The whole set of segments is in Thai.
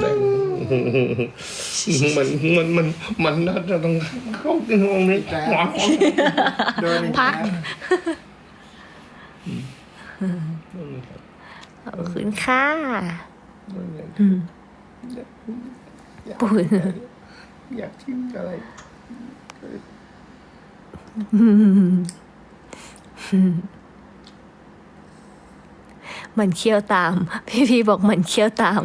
แบ่งมันมันมันมันน่าจะต้องเข้าที่ห้องนี้หวังเดินอีกพักแล้วขอบคุณค่ะอยากปู่อยากชิมอะไรมันเคี้ยวตาม พี่พีบอกมันเคี้ยวตาม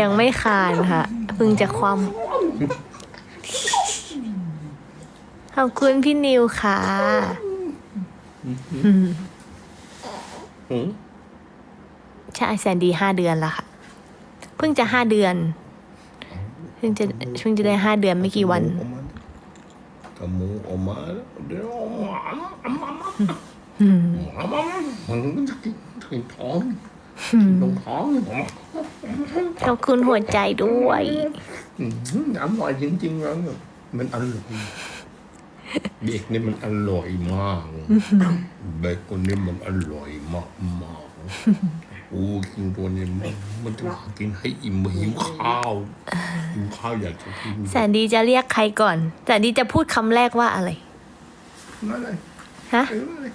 ยังไม่คานค่ะเพิ่งจะความ ขอบคุณพี่นิวค่ะหืมใช่แซนดี้ห้าเดือนแล้วค่ะ เพิ่งจะห้าเดือน เพิ่งจะเพิ่งจะได้ห้าเดือนไม่กี่วันกระหมูออกมาแล้วเดี๋ยวออกมาออกมาออกมามันจะกินถึงท้อง ตราขอบคุณหัวใจด้วยอืมอร่อยจริงๆแล้วมันอร่อยเด็กนี่มันอร่อยมากเด็กคนนี้มันอร่อยมากมากๆโอ้กินตัวนี้มันมันจะกินให้อิ่มหิวข้าวหิวข้าวอยากจะกินแซนดีจะเรียกใครก่อนแซนดีจะพูดคำแรกว่าอะไรนั่นเลยฮะ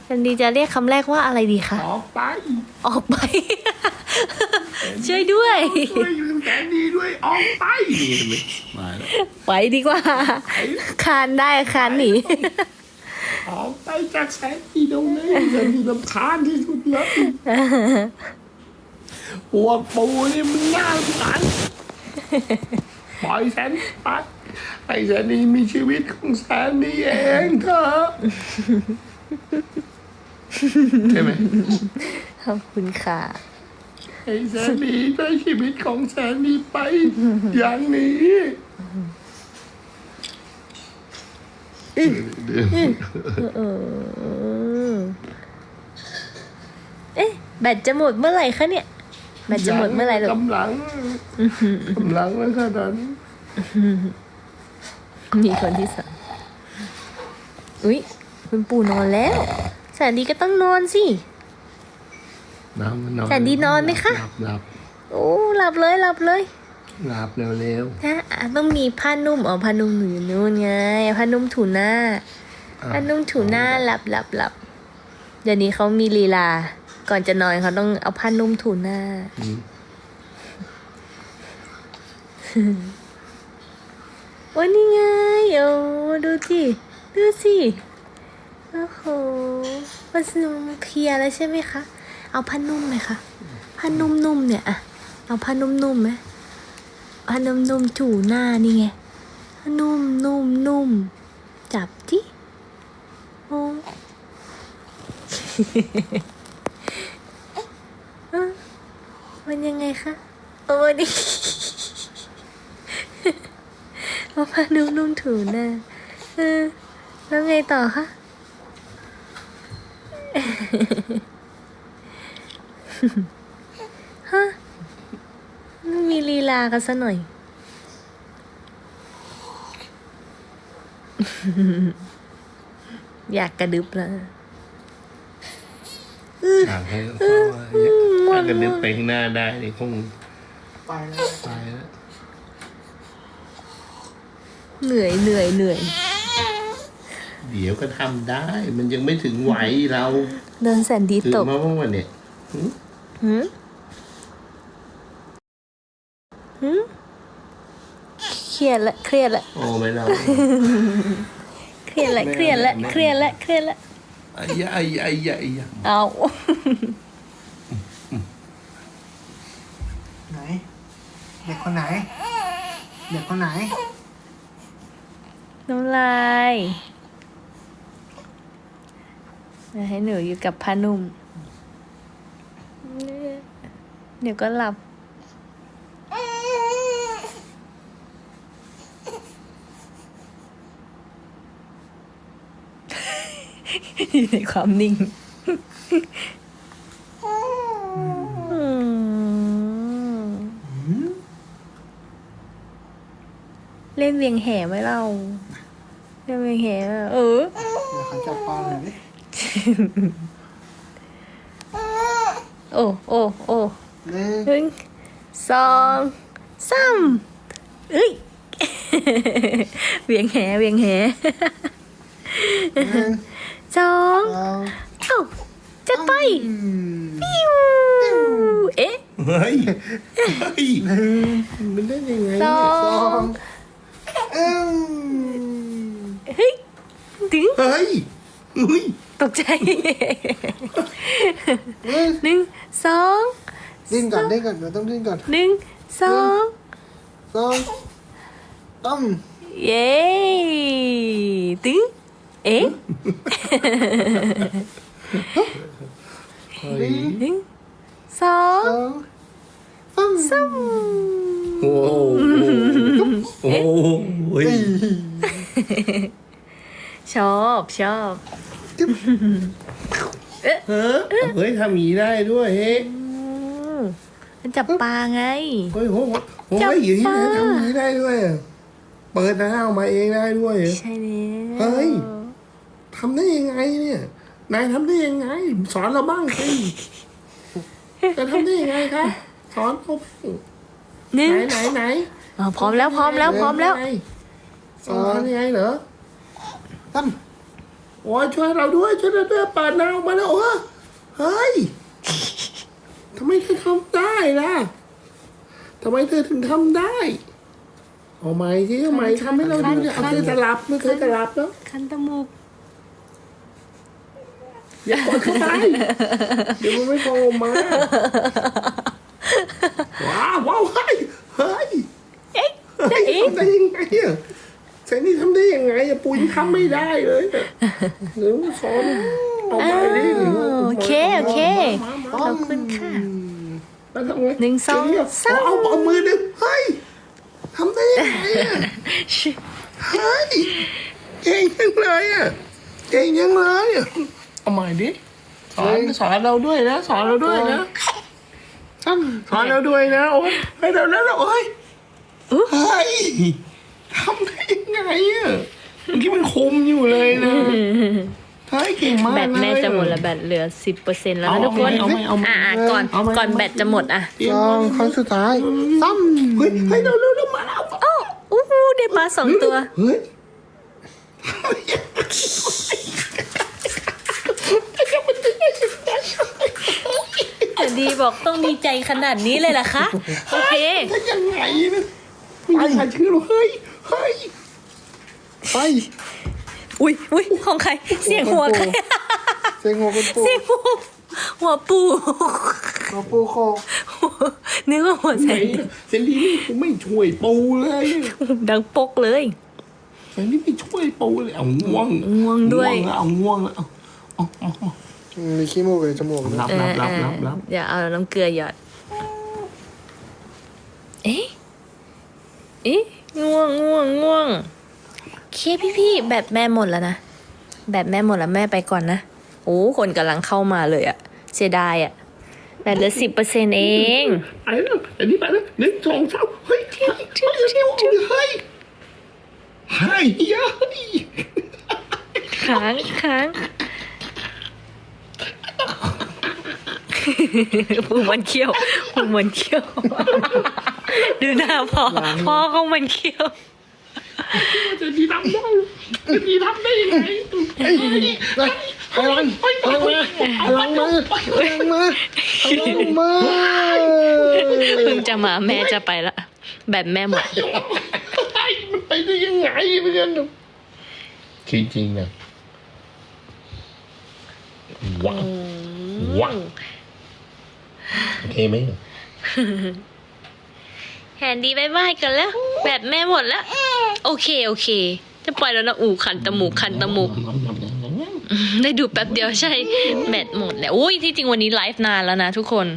แซนดีจะเรียกคำแรกว่าอะไรดีคะออกไป ออกไป ช่วยด้วย ช่วยลืมแสนดีด้วยออกไปนี่เห็นไหมมาแล้วไปดีกว่า คานได้คานหนี ออกไปจากแสนดีตรงนี้แสนดีลำคาญที่สุดเลยหัวปูนี่มันน่าสงสารปล่อยแสนดีไปไอ้แสนดีมีชีวิตของแสนดีเองเถอะใช่ไหมขอบคุณค่ะ ไอ้แสนดีได้ชีวิตของแสนดีไป อย่างนี้เดี๋ยวเออเอ๊ะแบตจะหมดเมื่อไหร่คะเนี่ย แบตจะหมดเมื่อไหร่ลูกกำลังกำลังแล้วขนาดนี้มีคนที่สามอุ๊ย คุณปู่นอนแล้วแสนดีก็ต้องนอนสิ น้ำมันนอนแสนดีนอนไหมคะ หลับหลับโอ้หลับเลยหลับเลยหลับเร็วเร็วนะอะต้องมีผ้านุ่มอ๋อผ้านุ่มอยู่นู่นไงผ้านุ่มถูหน้าๆผ้านุ่มถูหน้าหลับหลับหลับเดี๋ยวนี้เขามีลีลา ก่อนจะนอนเขาต้องเอาผ้านุ่มถูหน้า อืมโอ้ยนี่ไงโอ้ดูสิดูสิ โอ้โหมันสนุกเพลียแล้วใช่ไหมคะ เอาผ้านุ่มไหมคะผ้านุ่มๆเนี่ยอะเอาผ้านุ่มๆไหมผ้านุ่มๆถูหน้านี่ไงผ้านุ่มนุ่มนุ่มจับดิโอ้เอ้ามันยังไงคะโอ้ดิเอาผ้านุ่มๆถูหน้าเออแล้วไงต่อคะ ฮะไม่มีลีลากันซะหน่อย อยากกระดึบแล้วถามให้เขาว่าถ้าเกิดนึกไปข้างหน้าได้นี่คงไปแล้วไปแล้ว เหนื่อยเหนื่อยเหนื่อย เดี๋ยวก็ทำได้ มันยังไม่ถึงไหวเราโดนแสนดีถือตบมาเมื่อวันเนี่ย หืมหืมเครียดละเครียดละ โอ้ไม่เราเครียดละเครียดละเครียดละเครียดละไอ้ยะไอ้ยะไอ้ยะไอ้ยะเอาไหน เด็กคนไหน เด็กคนไหน น้ำลาย ให้หนูอยู่กับพานุ่ม เดี๋ยวก็หลับ อยู่ในความนิ่งอืมเล่นเวียงแห่ไหมเรา เล่นเวียงแห่ไหมเออเดี๋ยวเขาจับปลาหน่อยดิ โอ้ โอ้ โอ้ หนึ่งหนึ่งสองสามเอ้ยเวียงแหเวียงแหหนึ่งสองสองเอ้าจะไปอืมปิ้วเอ๊ะเฮ้ยเฮ้ยหนึ่งมันได้ยังไงสอสองงเอ้มเฮ้ยดึงเฮ้ยเฮ้ยตกใจหนึ่งหนึ่งสอง ดิ้นก่อนดิ้นก่อนเราต้องดิ้นก่อนหนึ่งสองสองต้มเย้ดึงเอ๊ะเฮ้ยหนึ่งสองสองต้มสามโอ้โหโอ้โหเฮ้ยชอบชอบเฮ้ยเฮ้ยทำอย่างนี้ได้ด้วยเฮ้ยอืม มันจับปลาไง เฮ้ยโหโอ้จับยอย่างนี้ปลาทำอย่างนี้ได้ด้วยอะเปิดหน้าออกมาเองได้ด้วยเหรอ ใช่แล้วเฮ้ย ทำได้ยังไงเนี่ยนายทำได้ยังไง สอนเราบ้างสิจะทำได้ยังไงครับ สอนเราบ้างหนึ่งไหนไหนไหนอ๋อพร้อมแล้วพร้อมแล้วพร้อมแล้ว สอนทำยังไงเหรอต้มโอ้ยช่วยเราด้วยช่วยเราด้วยเปิดหน้าออกมาแล้วโอ้เฮ้ย ทำไมเธอทำได้ล่ะทำไมเธอถึงทำได้ เอาใหม่สิเอาใหม่ทำให้เราดูเนี่ยเอาเธอจะหลับไม่เคยจะหลับแล้วคันตมูกอย่ากดเข้าไปเดี๋ยวมันไม่พอออกมาว้าวว้าวเฮ้ยเฮ้ยเอ๊ะเฮ้ยทำได้ยังไงอะแสนนี่ทำได้ยังไงอะปุยทำไม่ได้เลยอะเดี๋ยวสอน เอาไปดิโอเคโอเคมามาขอบคุณค่ะแล้วทำไงหนึ่งสองสามเอาเอามือดึงเฮ้ยทำได้ยังไงอะเฮ้ยเก่งยังเลยอะเก่งยังเลยอะเอาใหม่ดิสอนสอนเราด้วยนะ สอนเราด้วยนะสอนเราด้วยนะโอ้ยให้เราแล้วเราโอ้ยเฮ้ยทำได้ยังไงอะเมื่อกี้มันคมอยู่เลยนะ เฮ้ยเก่งมากแบตแม่เลยจะหมดแล้วแบตเหลือสิบเปอร์เซ็นต์แล้วนะเอาทุกคนเอาไหมเอาไหมอ่าก่อนเอาไหมก่อนแบตจะหมดอะเตรียสมองครั้งสุดท้ายต้มเฮ้ยให้เราเร็วเร็วมาแล้วโอ้อู้หูได้ปลาสองตัวเฮ้ยแต่ดีบอกต้องดีใจขนาดนี้เลยล่ะคะ โอเคถ้ายังไงนะไม่มีใครเชื่อหรอกเฮ้ย เฮ้ยไป อุ้ยอุ้ยของใคร เสียงหัวใครเสียงหัวคุณปู่เสียงหัวหัวปูหัวปู่โคกนึกว่าหัวไหแสนนเซนดี้นี่ไม่ช่วยปูเลย ดังปกเลยเซนดี้ไม่ช่วยปูเลยเอาง่วงง่วงด้วยแล้เอาง่วงแล้วเอาเอาเอาเอามีขี้มูกในจมูกนะรับเอรับอรับรับรับเดี๋ยวเอาน้ำเกลือหยอด เอ๊ะเอ๊ะง่วงง่วงง่วง เคพี่พี่ๆแบตแม่หมดแล้วนะ แบตแม่หมดแล้วแม่ไปก่อนนะ โอ้คนกำลังเข้ามาเลยอะเสียดายอะแบตเหลือสิบเปอร์เซ็นเองไปแล้วอันนี้ไปแล้วหนึ่งสองสามเฮ้ยเฮ้ยเฮ้ยเฮ้ยเฮ้ยเฮ้ยเฮ้ยค้างค้างปูมันเขี้ยวปูมันเขี้ยว ดูหน้าพ่อพ่อเขามันเขี้ยว จะดีทำได้จะดีทำได้ยังไงพลังพลังมาพลังมาพลังมาพลังมาเพิ่งจะมาแม่จะไปละ แบบแม่หมดมันไปได้ยังไงเพื่อนจริงจริงนะว้าวว้าวโอเคไหม แฮนดี้บายบายกันแล้ว แบบแม่หมดแล้ว โอเคโอเค จะปล่อยแล้วนะอูคันตมูกคันตมูกได้ดูแป๊บเดียวใช่ แบตหมดแล้วอุ้ยที่จริงวันนี้ไลฟ์นานแล้วนะทุกคน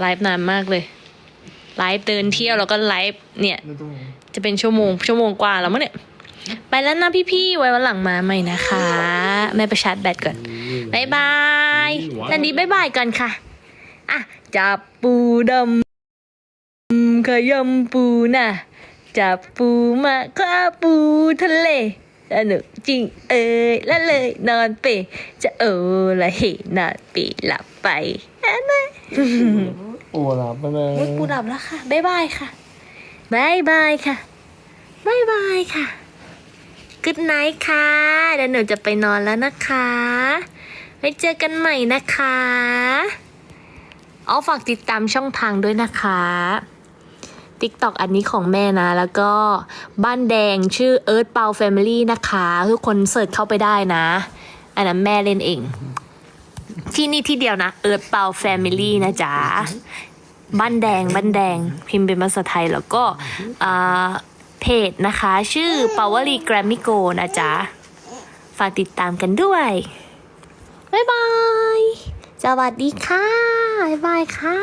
ไลฟ์นานมากเลยไลฟ์เดินเที่ยวแล้วก็ไลฟ์เนี่ย จะเป็นชั่วโมงชั่วโมงกว่าแล้วมั้งเนี่ย ไปแล้วนะพี่ๆไว้วันหลังมาใหม่นะคะแม่ไปชาร์จแบตก่อนบายบายนันนี้บายบายกันค่ะ อะจับปูดำ ขยำปูน่ะจับปูมาข้าปูทะเลสนุกจริงเอ้ยละเลยนอนเปจะเออละเหนอนเปหลับไปโอ้หลับไปเลยมุดปูดับแล้วค่ะบ๊ายบายค่ะบ๊ายบายค่ะบ๊ายบายค่ะ good night ค่ะเดี๋ยวหนูจะไปนอนแล้วนะคะไว้เจอกันใหม่นะคะเอาฝากติดตามช่องทางด้วยนะคะ TikTok อันนี้ของแม่นะ แล้วก็บ้านแดงชื่อ Earth p o w Family นะคะ ทุกคนเสิร์ชเข้าไปได้นะ อันนั้นแม่เล่นเอง ที่นี่ที่เดียวนะ Earth p o w Family นะจ๊ะ บ้านแดงบ้านแดง พิมพ์เป็นภาษาไทยแล้วก็อ่าเพจนะคะ ชื่อปาวลีแกรมมิโกนะจ๊ะ ฝากติดตามกันด้วย บ๊ายบาย สวัสดีค่ะ บ๊ายบายค่ะ